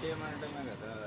చేయమంటమే కదా.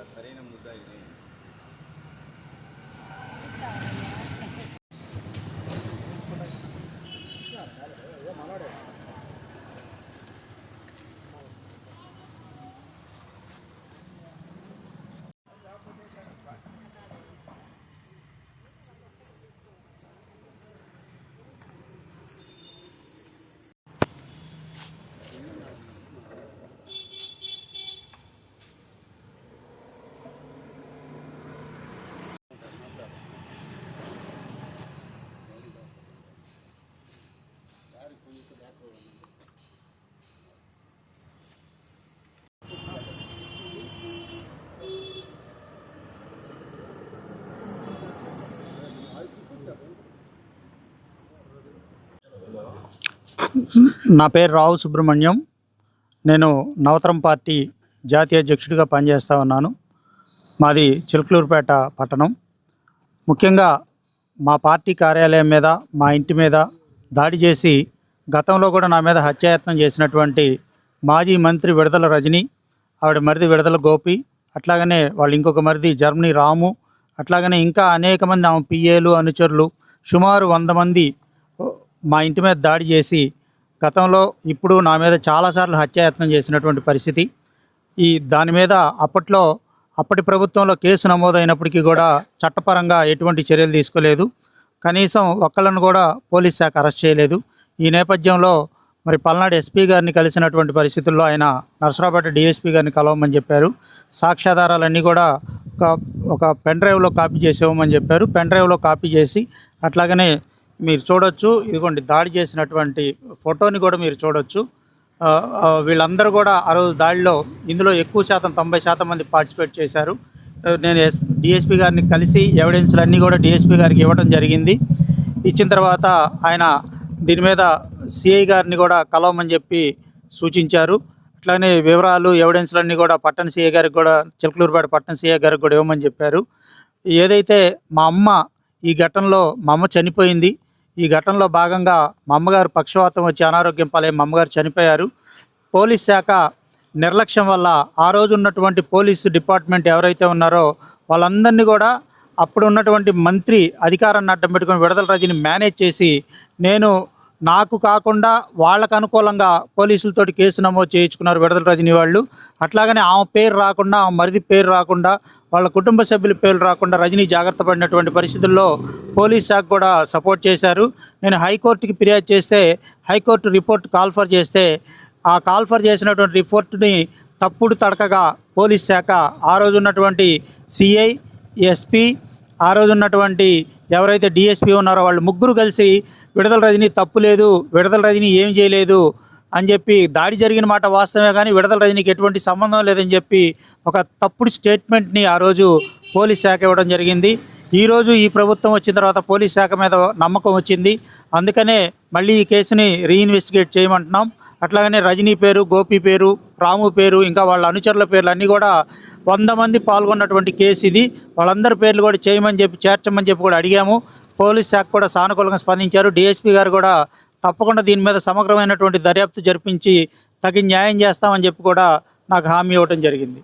నా పేరు రావు సుబ్రహ్మణ్యం. నేను నవతరం పార్టీ జాతీయ అధ్యక్షుడిగా పనిచేస్తూ ఉన్నాను. మాది చిలుకలూరుపేట పట్టణం. ముఖ్యంగా మా పార్టీ కార్యాలయం మీద మా ఇంటి మీద దాడి చేసి గతంలో కూడా నా మీద హత్యాయత్నం చేసినటువంటి మాజీ మంత్రి విడదల రజని ఆవిడ మరిది విడదల గోపి అట్లాగనే వాళ్ళు ఇంకొక మరిది జర్మనీ రాము అట్లాగనే ఇంకా అనేక మంది ఆమె పిఏలు అనుచరులు సుమారు వంద మంది మా ఇంటి మీద దాడి చేసి గతంలో ఇప్పుడు నా మీద చాలాసార్లు హత్యాయత్నం చేసినటువంటి పరిస్థితి. ఈ దాని మీద అప్పట్లో అప్పటి ప్రభుత్వంలో కేసు నమోదైనప్పటికీ కూడా చట్టపరంగా ఎటువంటి చర్యలు తీసుకోలేదు. కనీసం ఒక్కళ్ళను కూడా పోలీస్ శాఖ అరెస్ట్ చేయలేదు. ఈ నేపథ్యంలో మరి పల్నాడు ఎస్పీ గారిని కలిసినటువంటి పరిస్థితుల్లో ఆయన నర్సరాపేట డిఎస్పీ గారిని కలవమని చెప్పారు. సాక్ష్యాధారాలన్నీ కూడా ఒక ఒక పెన్ డ్రైవ్లో కాపీ చేసి ఇవ్వమని చెప్పారు. పెన్ డ్రైవ్లో కాపీ చేసి అట్లాగనే మీరు చూడొచ్చు. ఇదిగోండి దాడి చేసినటువంటి ఫోటోని కూడా మీరు చూడొచ్చు. వీళ్ళందరూ కూడా ఆ రోజు దాడిలో ఇందులో ఎక్కువ శాతం తొంభై శాతం మంది పార్టిసిపేట్ చేశారు. నేను ఎస్ డిఎస్పీ గారిని కలిసి ఎవిడెన్స్లు అన్నీ కూడా డిఎస్పీ గారికి ఇవ్వడం జరిగింది. ఇచ్చిన తర్వాత ఆయన దీని మీద సిఐ గారిని కూడా కలవమని చెప్పి సూచించారు. అట్లానే వివరాలు ఎవిడెన్స్లన్నీ కూడా పట్టణ సిఐ గారికి కూడా చిలకలూరుపేట పట్టణ సిఐ గారికి కూడా ఇవ్వమని చెప్పారు. ఏదైతే మా అమ్మ ఈ ఘటనలో మా అమ్మ చనిపోయింది. ఈ ఘటనలో భాగంగా మా అమ్మగారు పక్షవాతం వచ్చి అనారోగ్యం పాలై మా అమ్మగారు చనిపోయారు. పోలీస్ శాఖ నిర్లక్ష్యం వల్ల ఆ రోజు ఉన్నటువంటి పోలీసు డిపార్ట్మెంట్ ఎవరైతే ఉన్నారో వాళ్ళందరినీ కూడా అప్పుడు ఉన్నటువంటి మంత్రి అధికారాన్ని అడ్డం పెట్టుకొని విడుదల రజని మేనేజ్ చేసి నేను నాకు కాకుండా వాళ్ళకు అనుకూలంగా పోలీసులతోటి కేసు నమోదు చేయించుకున్నారు విడదల రజని వాళ్ళు. అట్లాగనే ఆమె పేరు రాకుండా ఆమె మరిది పేరు రాకుండా వాళ్ళ కుటుంబ సభ్యుల పేరు రాకుండా రజనీ జాగ్రత్త పడినటువంటి పరిస్థితుల్లో పోలీస్ శాఖ కూడా సపోర్ట్ చేశారు. నేను హైకోర్టుకి ఫిర్యాదు చేస్తే హైకోర్టు రిపోర్ట్ కాల్ఫర్ చేస్తే ఆ కాల్ఫర్ చేసినటువంటి రిపోర్టుని తప్పుడు తడకగా పోలీస్ శాఖ ఆ రోజు ఉన్నటువంటి సిఐ ఎస్పీ ఆ రోజు ఉన్నటువంటి ఎవరైతే డిఎస్పీ ఉన్నారో వాళ్ళు ముగ్గురు కలిసి విడుదల రజని తప్పు లేదు విడుదల రజని ఏం చేయలేదు అని చెప్పి దాడి జరిగిన మాట వాస్తవమే కానీ విడుదల రజనీకి ఎటువంటి సంబంధం లేదని చెప్పి ఒక తప్పుడు స్టేట్మెంట్ని ఆ రోజు పోలీస్ శాఖ ఇవ్వడం జరిగింది. ఈరోజు ఈ ప్రభుత్వం వచ్చిన తర్వాత పోలీస్ శాఖ మీద నమ్మకం వచ్చింది. అందుకనే మళ్ళీ ఈ కేసుని రీఇన్వెస్టిగేట్ చేయమంటున్నాం. అట్లాగనే రజనీ పేరు గోపి పేరు రాము పేరు ఇంకా వాళ్ళ అనుచరుల పేర్లు అన్నీ కూడా వంద మంది పాల్గొన్నటువంటి కేసు ఇది. వాళ్ళందరి పేర్లు కూడా చేయమని చెప్పి చేర్చమని చెప్పి కూడా అడిగాము. పోలీస్ శాఖ కూడా సానుకూలంగా స్పందించారు. డిఎస్పీ గారు కూడా తప్పకుండా దీని మీద సమగ్రమైనటువంటి దర్యాప్తు జరిపించి తగిన న్యాయం చేస్తామని చెప్పి కూడా నాకు హామీ ఇవ్వడం జరిగింది.